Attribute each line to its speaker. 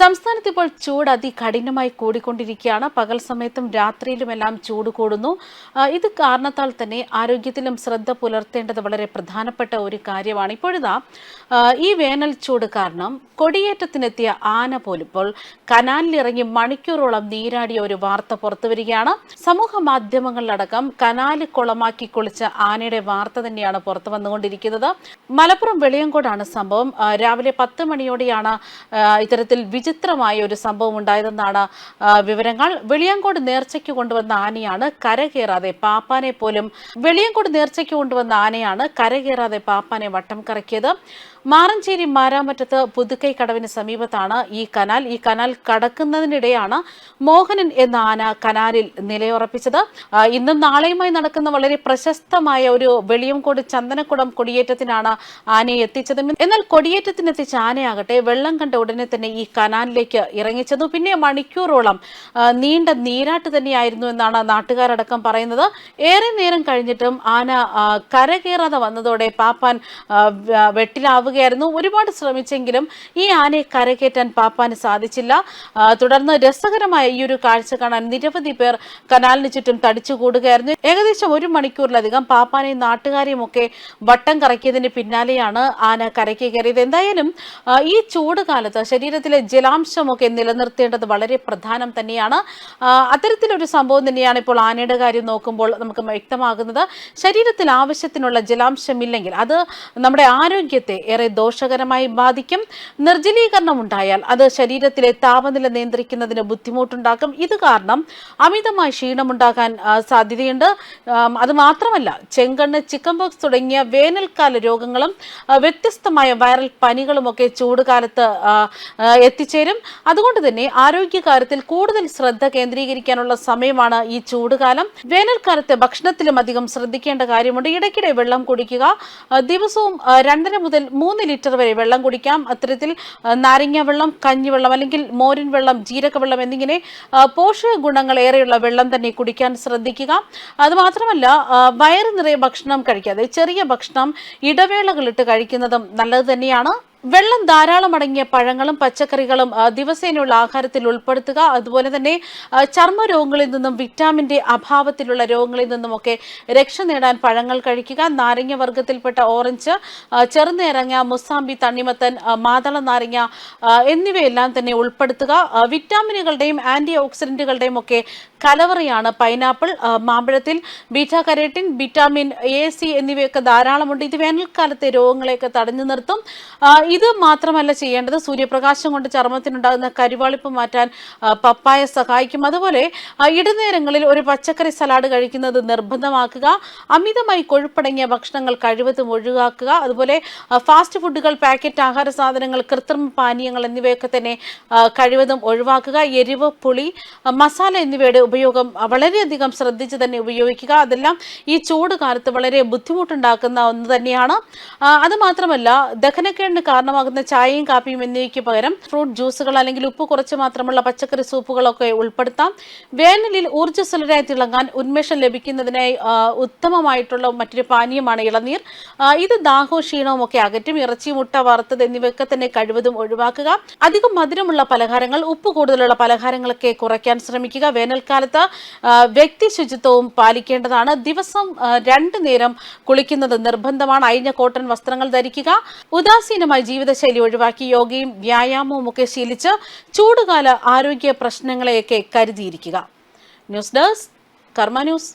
Speaker 1: സംസ്ഥാനത്ത് ഇപ്പോൾ ചൂട് അതികഠിനമായി കൂടിക്കൊണ്ടിരിക്കുകയാണ്. പകൽ സമയത്തും രാത്രിയിലുമെല്ലാം ചൂട് കൂടുന്നു. ഇത് കാരണത്താൽ തന്നെ ആരോഗ്യത്തിലും ശ്രദ്ധ പുലർത്തേണ്ടത് വളരെ പ്രധാനപ്പെട്ട ഒരു കാര്യമാണ്. ഇപ്പോഴിതാ ഈ വേനൽ ചൂട് കാരണം കൊടിയേറ്റത്തിനെത്തിയ ആന പോലും ഇപ്പോൾ കനാലിലിറങ്ങി മണിക്കൂറോളം നീരാടിയ ഒരു വാർത്ത പുറത്തുവരികയാണ് സമൂഹ മാധ്യമങ്ങളിലടക്കം കനാല് കുളമാക്കി കുളിച്ച ആനയുടെ വാർത്ത തന്നെയാണ് പുറത്തു വന്നുകൊണ്ടിരിക്കുന്നത്. മലപ്പുറം വെളിയങ്കോടാണ് സംഭവം. രാവിലെ പത്ത് മണിയോടെയാണ് ഇത്തരത്തിൽ വിചിത്രമായ ഒരു സംഭവം ഉണ്ടായതെന്നാണ് വിവരങ്ങൾ. വെളിയങ്കോട് നേർച്ചയ്ക്ക് കൊണ്ടുവന്ന ആനയാണ് കരകയറാതെ പാപ്പാനെ പോലും വെളിയങ്കോട് നേർച്ചയ്ക്ക് കൊണ്ടുവന്ന ആനയാണ് കരകയറാതെ പാപ്പാനെ വട്ടം കറക്കിയത്. മാറഞ്ചേരി മാരാമറ്റത്ത് പുതുക്കൈ കടവിന് സമീപത്താണ് ഈ കനാൽ. ഈ കനാൽ കടക്കുന്നതിനിടെയാണ് മോഹനൻ എന്ന ആന കനാലിൽ നിലയുറപ്പിച്ചത്. ഇന്നും നാളെയുമായി നടക്കുന്ന വളരെ പ്രശസ്തമായ ഒരു വെളിയംകോട് ചന്ദനക്കുടം കൊടിയേറ്റത്തിനാണ് ആനയെ എത്തിച്ചത്. എന്നാൽ കൊടിയേറ്റത്തിനെത്തിച്ച ആനയാകട്ടെ വെള്ളം കണ്ട ഉടനെ തന്നെ ഈ കനാലിലേക്ക് ഇറങ്ങിച്ചെന്നു. പിന്നെ മണിക്കൂറോളം നീണ്ട നീരാട്ട് തന്നെയായിരുന്നു എന്നാണ് നാട്ടുകാരടക്കം പറയുന്നത്. ഏറെ നേരം കഴിഞ്ഞിട്ടും ആന കരകയറാതെ വന്നതോടെ പാപ്പാൻ വെട്ടിലാവുകയായിരുന്നു. ഒരുപാട് ശ്രമിച്ചെങ്കിലും ഈ ആനയെ കരകയറ്റാൻ പാപ്പാന് സാധിച്ചില്ല. തുടർന്ന് രസകരമായ ഈ ഒരു കാഴ്ച കാണാൻ നിരവധി പേർ കനാലിന് ചുറ്റും തടിച്ചുകൂടുകയായിരുന്നു. ഏകദേശം ഒരു മണിക്കൂറിലധികം പാപ്പാനെയും നാട്ടുകാരെയും ഒക്കെ വട്ടം കറക്കിയതിന് പിന്നാലെയാണ് ആന കരയ്ക്ക് കയറിയത്. എന്തായാലും ഈ ചൂട് കാലത്ത് ശരീരത്തിലെ ജലാംശമൊക്കെ നിലനിർത്തേണ്ടത് വളരെ പ്രധാനം തന്നെയാണ്. അത്തരത്തിലൊരു സംഭവം തന്നെയാണ് ഇപ്പോൾ ആനയുടെ കാര്യം നോക്കുമ്പോൾ നമുക്ക് വ്യക്തമാകുന്നത്. ശരീരത്തിൽ ആവശ്യത്തിനുള്ള ജലാംശമില്ലെങ്കിൽ അത് നമ്മുടെ ആരോഗ്യത്തെ ഏറെ ദോഷകരമായി ബാധിക്കും. നിർജലീകരണം ഉണ്ടായാൽ അത് ശരീരത്തിലെ താപനില നിയന്ത്രിക്കുന്നതിന് ബുദ്ധിമുട്ടുണ്ടാക്കും. ഇത് കാരണം അമിതമായി ക്ഷീണമുണ്ടാകാൻ സാധ്യതയുണ്ട്. അത് മാത്രമല്ല ചെങ്കണ്ണ് ചിക്കൻ ബോക്സ് തുടങ്ങിയ വേനൽക്കാല രോഗങ്ങളും വ്യത്യസ്തമായ വൈറൽ പനികളുമൊക്കെ ചൂടുകാലത്ത് എത്തി എത്തിച്ചേരും. അതുകൊണ്ട് തന്നെ ആരോഗ്യകാര്യത്തിൽ കൂടുതൽ ശ്രദ്ധ കേന്ദ്രീകരിക്കാനുള്ള സമയമാണ് ഈ ചൂടുകാലം. വേനൽക്കാലത്ത് ഭക്ഷണത്തിലും അധികം ശ്രദ്ധിക്കേണ്ട കാര്യമുണ്ട്. ഇടയ്ക്കിടെ വെള്ളം കുടിക്കുക. ദിവസവും രണ്ടര മുതൽ മൂന്ന് ലിറ്റർ വരെ വെള്ളം കുടിക്കാം. അത്തരത്തിൽ നാരങ്ങ വെള്ളം കഞ്ഞിവെള്ളം അല്ലെങ്കിൽ മോരിൻ വെള്ളം ജീരക വെള്ളം എന്നിങ്ങനെ പോഷക ഗുണങ്ങൾ ഏറെയുള്ള വെള്ളം തന്നെ കുടിക്കാൻ ശ്രദ്ധിക്കുക. അതുമാത്രമല്ല വയറ് നിറയെ ഭക്ഷണം കഴിക്കാതെ ചെറിയ ഭക്ഷണം ഇടവേളകളിട്ട് കഴിക്കുന്നതും നല്ലത് തന്നെയാണ്. വെള്ളം ധാരാളം അടങ്ങിയ പഴങ്ങളും പച്ചക്കറികളും ദിവസേനയുള്ള ആഹാരത്തിൽ ഉൾപ്പെടുത്തുക. അതുപോലെ തന്നെ ചർമ്മ രോഗങ്ങളിൽ നിന്നും വിറ്റാമിന്റെ അഭാവത്തിലുള്ള രോഗങ്ങളിൽ നിന്നുമൊക്കെ രക്ഷ നേടാൻ പഴങ്ങൾ കഴിക്കുക. നാരങ്ങ വർഗത്തിൽപ്പെട്ട ഓറഞ്ച് ചെറുനേരങ്ങ മുസാമ്പി തണ്ണിമത്തൻ മാതള നാരങ്ങ എന്നിവയെല്ലാം തന്നെ ഉൾപ്പെടുത്തുക. വിറ്റാമിനുകളുടെയും ആന്റി ഓക്സിഡന്റുകളുടെയും ഒക്കെ കലവറയാണ് pineapple. മാമ്പഴത്തിൽ beta carotene vitamin A C എന്നിവയൊക്കെ ധാരാളമുണ്ട്. ഇത് വേനൽക്കാലത്തെ രോഗങ്ങളെയൊക്കെ തടഞ്ഞു നിർത്തും. ഇത് മാത്രമല്ല ചെയ്യേണ്ടത് സൂര്യപ്രകാശം കൊണ്ട് ചർമ്മത്തിനുണ്ടാകുന്ന കരിവാളിപ്പ് മാറ്റാൻ പപ്പായ സഹായിക്കും. അതുപോലെ ഇടനേരങ്ങളിൽ ഒരു പച്ചക്കറി സലാഡ് കഴിക്കുന്നത് നിർബന്ധമാക്കുക. അമിതമായി കൊഴുപ്പടങ്ങിയ ഭക്ഷണങ്ങൾ കഴിവതും ഒഴിവാക്കുക. അതുപോലെ ഫാസ്റ്റ് ഫുഡുകൾ പാക്കറ്റ് ആഹാര സാധനങ്ങൾ കൃത്രിമ പാനീയങ്ങൾ എന്നിവയൊക്കെ തന്നെ കഴിവതും ഒഴിവാക്കുക. എരിവ് പുളി മസാല എന്നിവയുടെ ഉപയോഗം വളരെയധികം ശ്രദ്ധിച്ച് തന്നെ ഉപയോഗിക്കുക. അതെല്ലാം ഈ ചൂട് കാലത്ത് വളരെ ബുദ്ധിമുട്ടുണ്ടാക്കുന്ന ഒന്ന് തന്നെയാണ്. അത് മാത്രമല്ല ദഹനക്കേടിന് കാരണമാകുന്ന ചായയും കാപ്പിയും എന്നിവയ്ക്ക് പകരം ഫ്രൂട്ട് ജ്യൂസുകൾ അല്ലെങ്കിൽ ഉപ്പ് കുറച്ച് മാത്രമുള്ള പച്ചക്കറി സൂപ്പുകളൊക്കെ ഉൾപ്പെടുത്താം. വേനലിൽ ഊർജസ്വലരായി തിളങ്ങാൻ ഉന്മേഷം ലഭിക്കുന്നതിനായി ഉത്തമമായിട്ടുള്ള മറ്റൊരു പാനീയമാണ് ഇളനീർ. ഇത് ദാഹവും ക്ഷീണവും ഒക്കെ അകറ്റും ഇറച്ചി മുട്ട വറുത്തത് എന്നിവയൊക്കെ തന്നെ കഴിവതും ഒഴിവാക്കുക. അധികം മധുരമുള്ള പലഹാരങ്ങൾ ഉപ്പ് കൂടുതലുള്ള പലഹാരങ്ങളൊക്കെ കുറയ്ക്കാൻ ശ്രമിക്കുക. വേനൽക്കാലത്ത് വ്യക്തി ശുചിത്വവും പാലിക്കേണ്ടതാണ്. ദിവസം രണ്ടു നേരം കുളിക്കുന്നത് നിർബന്ധമാണ്. അയഞ്ഞ കോട്ടൺ വസ്ത്രങ്ങൾ ധരിക്കുക. ഉദാസീനമായ ജീവിതശൈലി ഒഴിവാക്കി യോഗയും വ്യായാമവും ഒക്കെ ശീലിച്ച് ചൂടുകാല ആരോഗ്യ പ്രശ്നങ്ങളെയൊക്കെ കരുതിയിരിക്കുക. News desk Karma news.